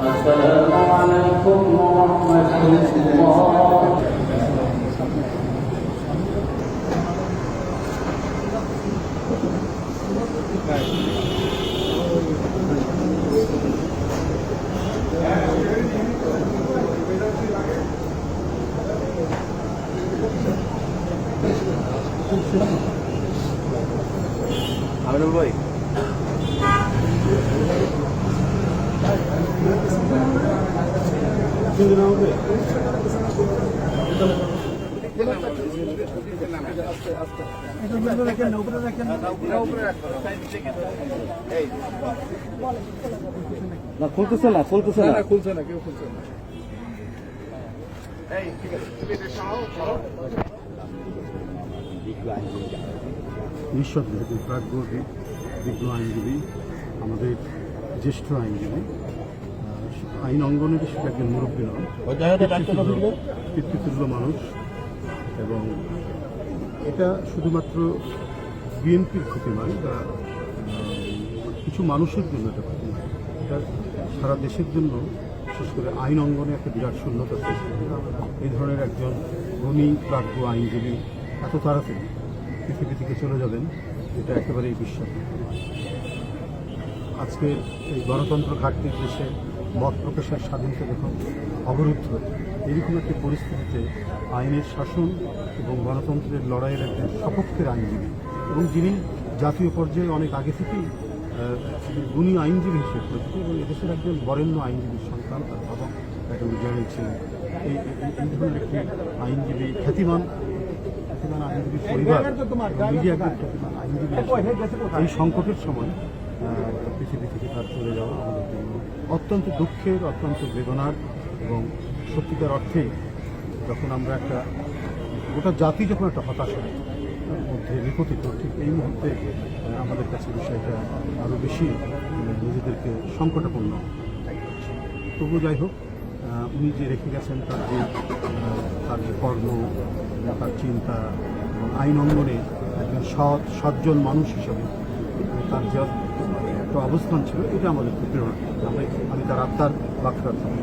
السلام عليكم ورحمة الله Thank you. Aminul ভাই। না খুলতেছে না খুলতেছে না। খুলছে না কেউ খুলছে না। ঠিক আছে। নিঃশব্দে প্রাজ্ঞ বিজ্ঞ আইনজীবী আমাদের জ্যেষ্ঠ আইনজীবী আইন অঙ্গনের শুধু একজন মুরব্বী নন পিতৃতুল্য মানুষ এবং এটা শুধুমাত্র বিএনপির ক্ষতি নয় বা কিছু মানুষের জন্য এটা ক্ষতি নয়। এটা সারা দেশের জন্য বিশেষ করে আইন অঙ্গনে একটা বিরাট শূন্যতা সৃষ্টি এই ধরনের একজন গুণী প্রাজ্ঞ আইনজীবী এত তাড়াতাড়ি পৃথিবী থেকে চলে যাবেন, এটা একেবারেই বিশ্বাস আজকে এই গণতন্ত্র ঘাটতির দেশে মত প্রকাশের স্বাধীনতা যখন অবরুদ্ধ, এরকম একটি পরিস্থিতিতে আইনের শাসন এবং গণতন্ত্রের লড়াইয়ের একজন সপক্ষের আইনজীবী, এবং যিনি জাতীয় পর্যায়ে অনেক আগে থেকেই গুণী আইনজীবী হিসেবে পরিচিত, এবং এদেশের একজন বরেণ্য আইনজীবীর সন্তান, তার বাবা একজন জেনারেল ছিলেন। এই, এই- ধরনের একটি আইনজীবী খ্যাতিমান খ্যাতিমান আইনজীবী পরিবার এই সংকটের সময় পৃথিবী থেকে তার চলে যাওয়া আমাদের জন্য অত্যন্ত দুঃখের, অত্যন্ত বেদনার এবং সত্যিকার অর্থে যখন আমরা একটা, গোটা জাতি যখন একটা হতাশার মধ্যে নিপতিত ঠিক এই মুহূর্তে আমাদের কাছে বিষয়টা আরও বেশি নিজেদেরকে সংকটাপন্ন তবু যাই হোক উনি যে রেখে গেছেন তার যে তার যে কর্ম তার চিন্তা এবং আইন অঙ্গনে একজন সৎ, সজ্জন মানুষ হিসেবে তার যে একটা অবস্থান ছিল, এটা আমাদের প্রেরণা আমি তার আত্মার করি।